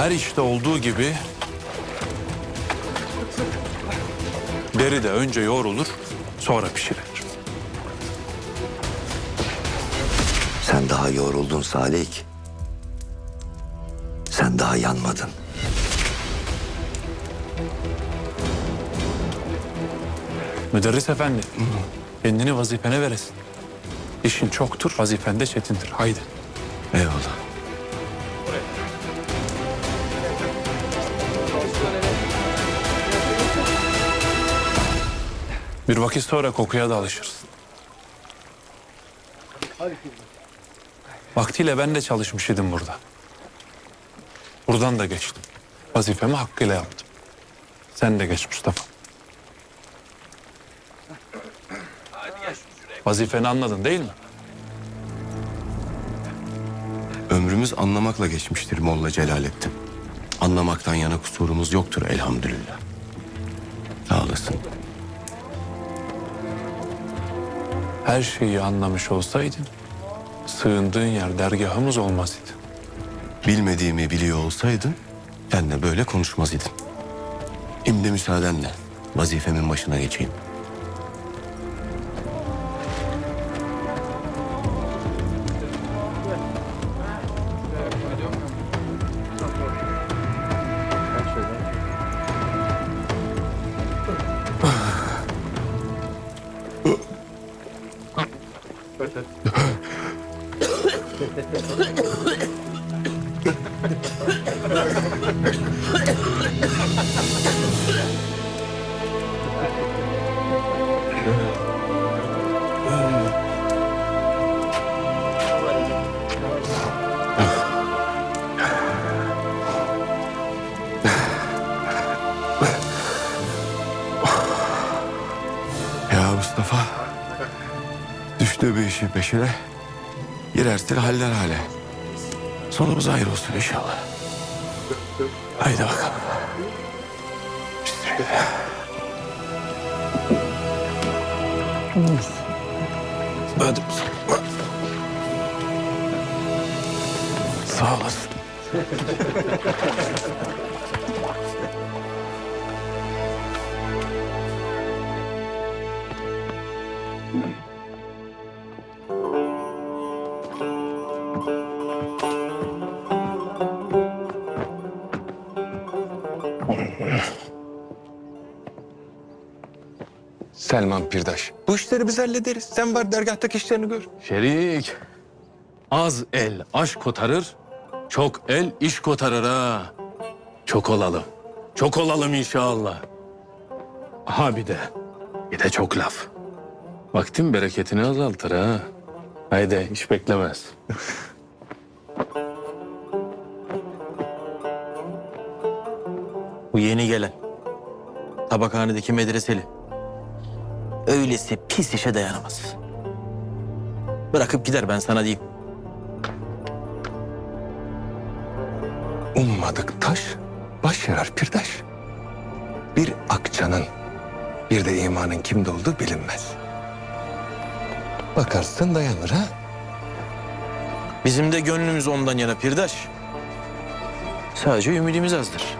Her işte olduğu gibi deri de önce yoğrulur, sonra pişirilir. Sen daha yoruldun Salik. Sen daha yanmadın. Müderris efendi, kendini vazifene veresin. İşin çoktur, vazifen de çetindir. Haydi. Eyvallah. Bir vakit sonra kokuya da alışırsın. Vaktiyle ben de çalışmış idim burada. Buradan da geçtim. Vazifemi hakkıyla yaptım. Sen de geç Mustafa. Vazifeni anladın değil mi? Ömrümüz anlamakla geçmiştir Molla Celalettin. Anlamaktan yana kusurumuz yoktur elhamdülillah. Sağ olasın. Her şeyi anlamış olsaydın, sığındığın yer dergahımız olmaz idi. Bilmediğimi biliyor olsaydın ben de böyle konuşmaz idim. Şimdi müsaadenle vazifemin başına geçeyim. Bir işin peşine, girersin haller hale. Sonumuz ayrı olsun inşallah. Haydi bakalım. Bismillah. Hadi. Sağ olasın. Selman Pirdaş. Bu işleri biz hallederiz. Sen var dergahtaki işlerini gör. Şerik. Az el aş kotarır, çok el iş kotarır ha. Çok olalım. Çok olalım inşallah. Ha bir de, bir de çok laf. Vaktin bereketini azaltır ha. Haydi iş beklemez. Bu yeni gelen. Tabakhanedeki medreseli. Öylesi pis işe dayanamaz. Bırakıp gider ben sana diyeyim. Ummadık taş baş yarar Pirdaş. Bir akçanın bir de imanın kimde olduğu bilinmez. Bakarsın dayanır ha. Bizim de gönlümüz ondan yana pirdaş. Sadece ümidimiz azdır.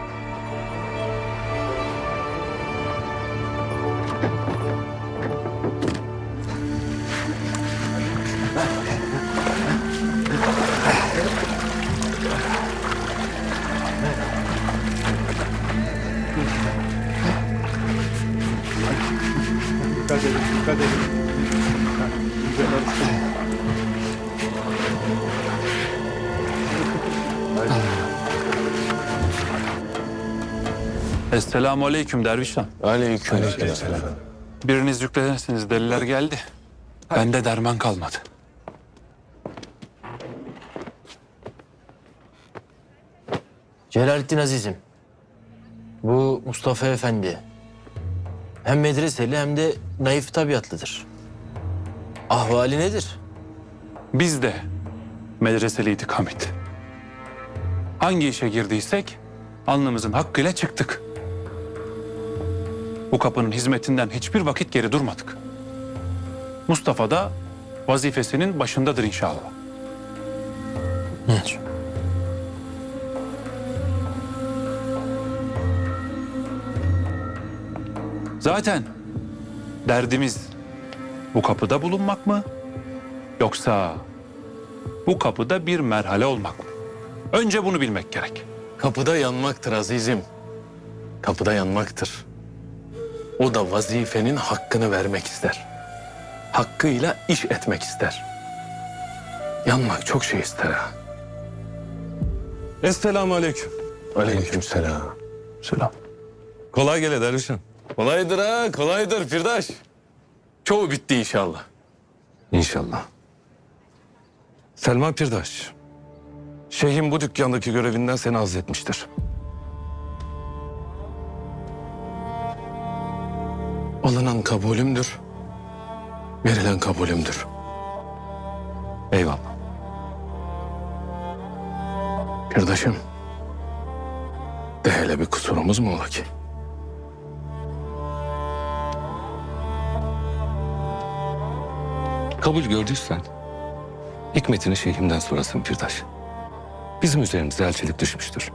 Esselamu aleyküm dervişan. Aleyküm. Biriniz yüklenirsiniz deliler geldi. Bende derman kalmadı. Celalettin Aziz'im. Bu Mustafa Efendi. Hem medreseli hem de naif tabiatlıdır. Ahvali nedir? Biz de medreseliydik Hamit. Hangi işe girdiysek alnımızın hakkıyla çıktık. Bu kapının hizmetinden hiçbir vakit geri durmadık. Mustafa da vazifesinin başındadır inşallah. Evet. Zaten derdimiz bu kapıda bulunmak mı? Yoksa bu kapıda bir merhale olmak mı? Önce bunu bilmek gerek. Kapıda yanmaktır azizim. Kapıda yanmaktır. O da vazifenin hakkını vermek ister. Hakkıyla iş etmek ister. Yanmak çok şey ister ha. Esselamu aleyküm. Aleykümselam. Selam. Kolay gele dervişim. Kolaydır ha, kolaydır Firdaş. Çoğu bitti inşallah. İnşallah. Selman Pirdaş. Şeyhim bu dükkandaki görevinden seni azletmiştir. Alınan kabulümdür. Verilen kabulümdür. Eyvallah. Firdaş'ım. De hele bir kusurumuz mu ola ki? Kabul gördüysen hikmetini şeyhimden sorasın Pirdaş. Bizim üzerimize elçilik düşmüştür.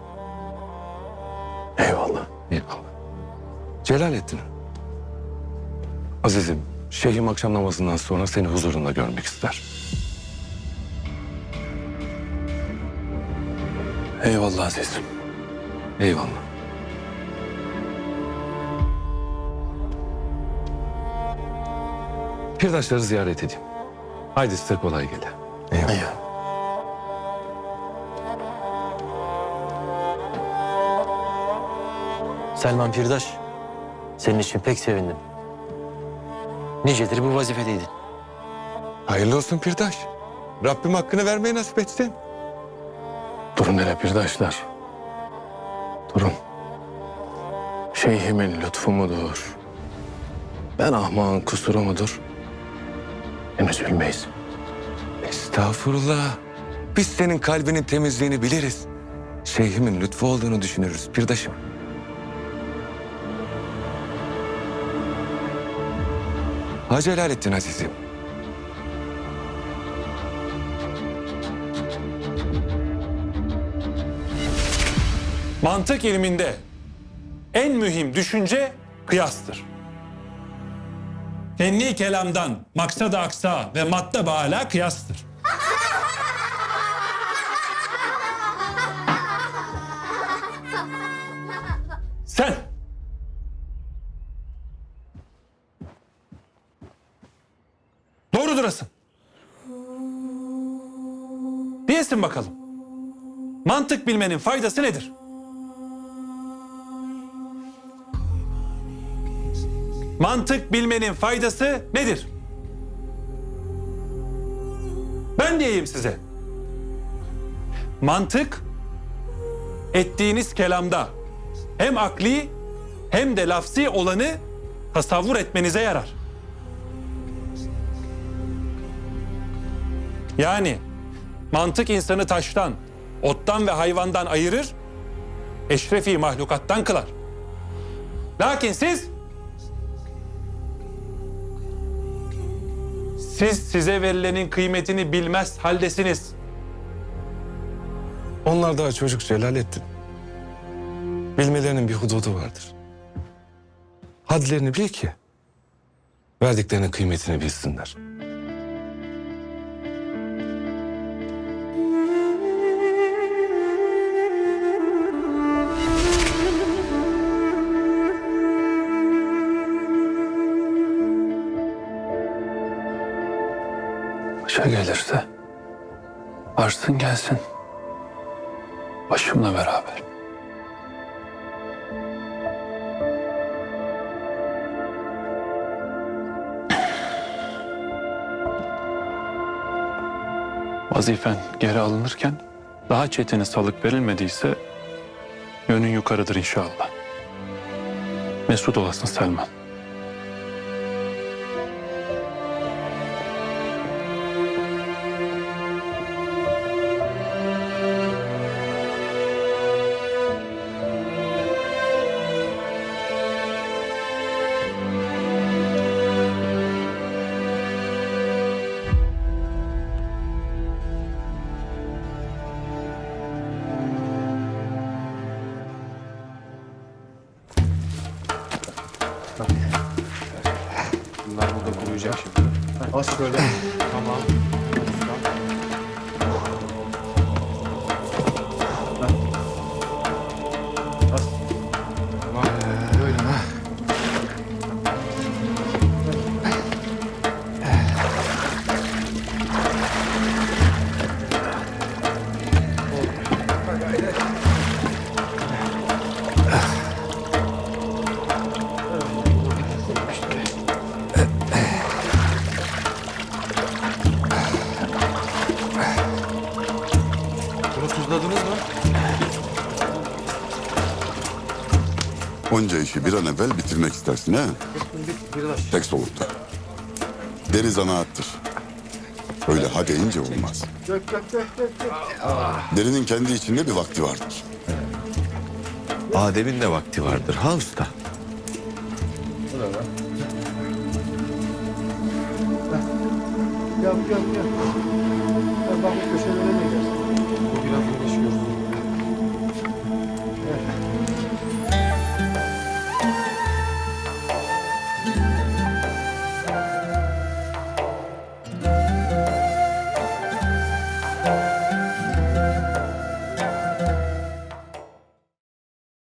Eyvallah. Eyvallah. Celalettin. Azizim, şeyhim akşam namazından sonra seni huzurunda görmek ister. Eyvallah azizim. Eyvallah. Pirdaşları ziyaret edeyim. Haydi size kolay gele. Eyvallah. Selman Pirdaş, senin için pek sevindim. Nicedir bu vazifedeydin. Hayırlı olsun Pirdaş. Rabbim hakkını vermeyi nasip etsin. Durun hele Firdaşlar. Durun. Şeyhimin lütfu mudur? Ben ahmağın kusuru mudur? Henüz bilmeyiz. Estağfurullah. Biz senin kalbinin temizliğini biliriz. Şeyhimin lütfu olduğunu düşünürüz Pirdaş'ım. Ha Celalettin Azizim. Mantık ilminde en mühim düşünce kıyastır. Fenni kelamdan maksada aksa ve madde bağla kıyastır. Sen Doğrudur Asım. Diyesin bakalım. Mantık bilmenin faydası nedir? Mantık bilmenin faydası nedir? Ben diyeyim size. Mantık ettiğiniz kelamda hem akli hem de lafzi olanı tasavvur etmenize yarar. Yani mantık insanı taştan, ottan ve hayvandan ayırır, eşrefi mahlukattan kılar. Lakin siz Siz size verilenin kıymetini bilmez haldesiniz. Onlar daha çocuk Celalettin. Bilmelerinin bir hududu vardır. Hadlerini bil ki verdiklerinin kıymetini bilsinler. Gelirse varsın gelsin. Başımla beraber. Vazifen geri alınırken daha çetine salık verilmediyse yönün yukarıdır inşallah. Mesut olasın Selman. Bunlar burada kuruyacak şimdi. As böyle. tamam. Onca işi bir an evvel bitirmek istersin he? Tek solukta. Deri zanaattır. Öyle ha deyince olmaz. Derinin kendi içinde bir vakti vardır. Adem'in de vakti vardır ha usta. Yap yap yap. Bak köşelere